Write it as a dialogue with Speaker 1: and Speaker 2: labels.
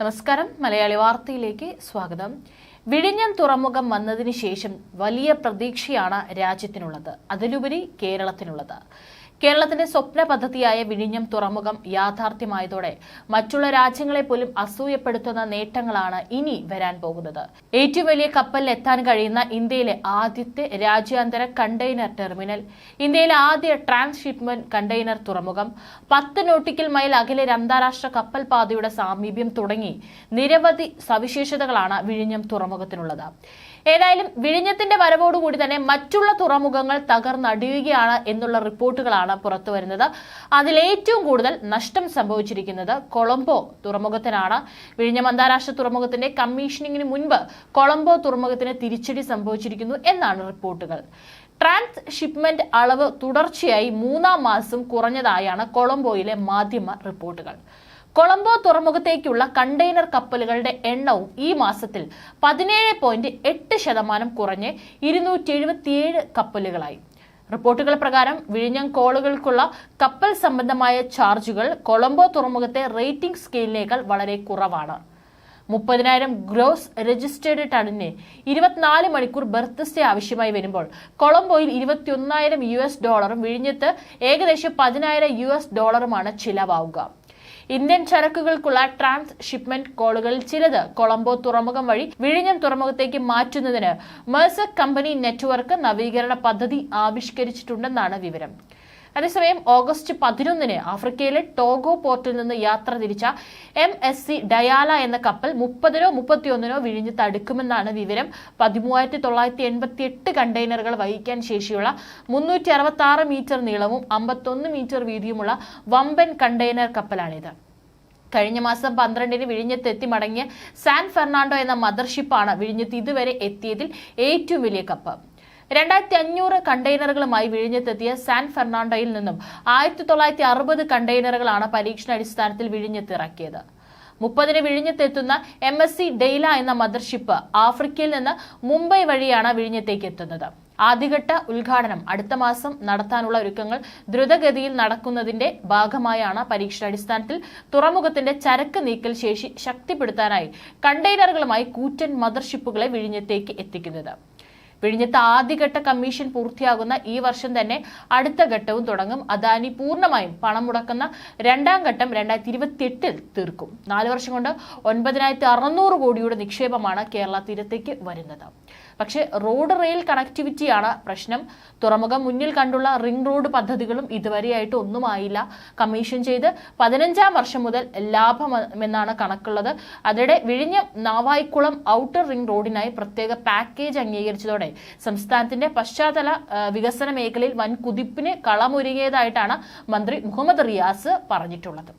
Speaker 1: നമസ്കാരം. മലയാളി വാർത്തയിലേക്ക് സ്വാഗതം. വിഴിഞ്ഞം തുറമുഖം വന്നതിന് ശേഷം വലിയ പ്രതീക്ഷയാണ് രാജ്യത്തിനുള്ളത്. അതിലുപരി കേരളത്തിനുള്ളത്. കേരളത്തിന്റെ സ്വപ്ന പദ്ധതിയായ വിഴിഞ്ഞം തുറമുഖം യാഥാർത്ഥ്യമായതോടെ മറ്റുള്ള രാജ്യങ്ങളെ പോലും അസൂയപ്പെടുത്തുന്ന നേട്ടങ്ങളാണ് ഇനി വരാൻ പോകുന്നത്. ഏറ്റവും വലിയ കപ്പലിൽ എത്താൻ കഴിയുന്ന ഇന്ത്യയിലെ ആദ്യത്തെ രാജ്യാന്തര കണ്ടെയ്നർ ടെർമിനൽ ഇന്ത്യയിലെ ആദ്യ ട്രാൻസ്ഷിപ്മെന്റ് കണ്ടെയ്നർ തുറമുഖം പത്ത് നോട്ടിക്കൽ മൈൽ അകലെ അന്താരാഷ്ട്ര കപ്പൽ പാതയുടെ സാമീപ്യം തുടങ്ങി നിരവധി സവിശേഷതകളാണ് വിഴിഞ്ഞം തുറമുഖത്തിനുള്ളത്. ഏതായാലും വിഴിഞ്ഞത്തിന്റെ വരവോടുകൂടി തന്നെ മറ്റുള്ള തുറമുഖങ്ങൾ തകർന്നടിയുകയാണ് എന്നുള്ള റിപ്പോർട്ടുകളാണ് പുറത്തു വരുന്നത്. അതിലേറ്റവും കൂടുതൽ നഷ്ടം സംഭവിച്ചിരിക്കുന്നത് കൊളംബോ തുറമുഖത്തിനാണ്. വിഴിഞ്ഞം അന്താരാഷ്ട്ര തുറമുഖത്തിന്റെ കമ്മീഷനിങ്ങിന് മുൻപ് കൊളംബോ തുറമുഖത്തിന് തിരിച്ചടി സംഭവിച്ചിരിക്കുന്നു എന്നാണ് റിപ്പോർട്ടുകൾ. ട്രാൻസ് ഷിപ്മെന്റ് അളവ് തുടർച്ചയായി മൂന്നാം മാസം കുറഞ്ഞതായാണ് കൊളംബോയിലെ മാധ്യമ റിപ്പോർട്ടുകൾ. കൊളംബോ തുറമുഖത്തേക്കുള്ള കണ്ടെയ്നർ കപ്പലുകളുടെ എണ്ണവും ഈ മാസത്തിൽ പതിനേഴ് പോയിന്റ് എട്ട് ശതമാനം കുറഞ്ഞ് ഇരുന്നൂറ്റി എഴുപത്തിയേഴ് കപ്പലുകളായി. റിപ്പോർട്ടുകൾ പ്രകാരം വിഴിഞ്ഞം കോളുകൾക്കുള്ള കപ്പൽ സംബന്ധമായ ചാർജുകൾ കൊളംബോ തുറമുഖത്തെ റേറ്റിംഗ് സ്കെയിലിനേക്കാൾ വളരെ കുറവാണ്. മുപ്പതിനായിരം ഗ്രോസ് രജിസ്റ്റേർഡ് ടണിന് ഇരുപത്തിനാല് മണിക്കൂർ ബർത്ത് സ്റ്റേ ആവശ്യമായി വരുമ്പോൾ കൊളംബോയിൽ ഇരുപത്തിയൊന്നായിരം യു എസ് ഡോളറും വിഴിഞ്ഞത്ത് ഏകദേശം പതിനായിരം യു എസ് ഡോളറുമാണ് ചിലവാവുക. ഇന്ത്യൻ ചരക്കുകൾക്കുള്ള ട്രാൻസ് ഷിപ്മെന്റ് കോളുകളിൽ ചിലത് കൊളംബോ തുറമുഖം വഴി വിഴിഞ്ഞം തുറമുഖത്തേക്ക് മാറ്റുന്നതിന് മേഴ്സക് കമ്പനി നെറ്റ്വർക്ക് നവീകരണ പദ്ധതി ആവിഷ്കരിച്ചിട്ടുണ്ടെന്നാണ് വിവരം. അതേസമയം ഓഗസ്റ്റ് പതിനൊന്നിന് ആഫ്രിക്കയിലെ ടോഗോ പോർട്ടിൽ നിന്ന് യാത്ര തിരിച്ച എം എസ് സി ഡയാല എന്ന കപ്പൽ മുപ്പതിനോ മുപ്പത്തിയൊന്നിനോ വിഴിഞ്ഞ് തടുക്കുമെന്നാണ് വിവരം. പതിമൂവായിരത്തി തൊള്ളായിരത്തി എൺപത്തി എട്ട് കണ്ടെയ്നറുകൾ വഹിക്കാൻ ശേഷിയുള്ള മുന്നൂറ്റി അറുപത്തി ആറ് മീറ്റർ നീളവും അമ്പത്തൊന്ന് മീറ്റർ വീതിയുമുള്ള വമ്പൻ കണ്ടെയ്നർ കപ്പലാണിത്. കഴിഞ്ഞ മാസം പന്ത്രണ്ടിന് വിഴിഞ്ഞത്ത് എത്തി മടങ്ങിയ സാൻ ഫെർണാണ്ടോ എന്ന മദർഷിപ്പാണ് വിഴിഞ്ഞത്ത് ഇതുവരെ എത്തിയതിൽ ഏറ്റവും വലിയ കപ്പ്. രണ്ടായിരത്തി അഞ്ഞൂറ് കണ്ടെയ്നറുകളുമായി വിഴിഞ്ഞത്തെത്തിയ സാൻ ഫെർണാണ്ടോയിൽ നിന്നും ആയിരത്തി തൊള്ളായിരത്തി അറുപത് കണ്ടെയ്നറുകളാണ് പരീക്ഷണാടിസ്ഥാനത്തിൽ വിഴിഞ്ഞത്തിറക്കിയത്. മുപ്പതിന് വിഴിഞ്ഞത്തെത്തുന്ന എം എസ് സി ഡെയ്ല എന്ന മദർഷിപ്പ് ആഫ്രിക്കയിൽ നിന്ന് മുംബൈ വഴിയാണ് വിഴിഞ്ഞത്തേക്ക് എത്തുന്നത് ആദ്യഘട്ട ഉദ്ഘാടനം അടുത്ത മാസം നടത്താനുള്ള ഒരുക്കങ്ങൾ ദ്രുതഗതിയിൽ നടക്കുന്നതിന്റെ ഭാഗമായാണ് പരീക്ഷണാടിസ്ഥാനത്തിൽ തുറമുഖത്തിന്റെ ചരക്ക് നീക്കൽ ശേഷി ശക്തിപ്പെടുത്താനായി കണ്ടെയ്നറുകളുമായി കൂറ്റൻ മദർഷിപ്പുകളെ വിഴിഞ്ഞത്തേക്ക് എത്തിക്കുന്നത്. വിഴിഞ്ഞത്ത് ആദ്യഘട്ട കമ്മീഷൻ പൂർത്തിയാകുന്ന ഈ വർഷം തന്നെ അടുത്ത ഘട്ടവും തുടങ്ങും. അദാനി പൂർണമായും പണം മുടക്കുന്ന രണ്ടാം ഘട്ടം രണ്ടായിരത്തി ഇരുപത്തി എട്ടിൽ തീർക്കും. നാല് വർഷം കൊണ്ട് ഒൻപതിനായിരത്തി അറുന്നൂറ് കോടിയുടെ നിക്ഷേപമാണ് കേരള തീരത്തേക്ക് വരുന്നത്. പക്ഷേ റോഡ് റെയിൽ കണക്ടിവിറ്റിയാണ് പ്രശ്നം. തുറമുഖം മുന്നിൽ കണ്ടുള്ള റിംഗ് റോഡ് പദ്ധതികളും ഇതുവരെയായിട്ട് ഒന്നും ആയില്ല കമ്മീഷൻ ചെയ്ത് പതിനഞ്ചാം വർഷം മുതൽ ലാഭമെന്നാണ് കണക്കുള്ളത്. അതിടെ വിഴിഞ്ഞം നാവായിക്കുളം ഔട്ടർ റിംഗ് റോഡിനായി പ്രത്യേക പാക്കേജ് അംഗീകരിച്ചതോടെ സംസ്ഥാനത്തിന്റെ പശ്ചാത്തല വികസന മേഖലയിൽ വൻ കുതിപ്പിന് കളമൊരുങ്ങിയതായിട്ടാണ് മന്ത്രി മുഹമ്മദ് റിയാസ് പറഞ്ഞിട്ടുള്ളത്.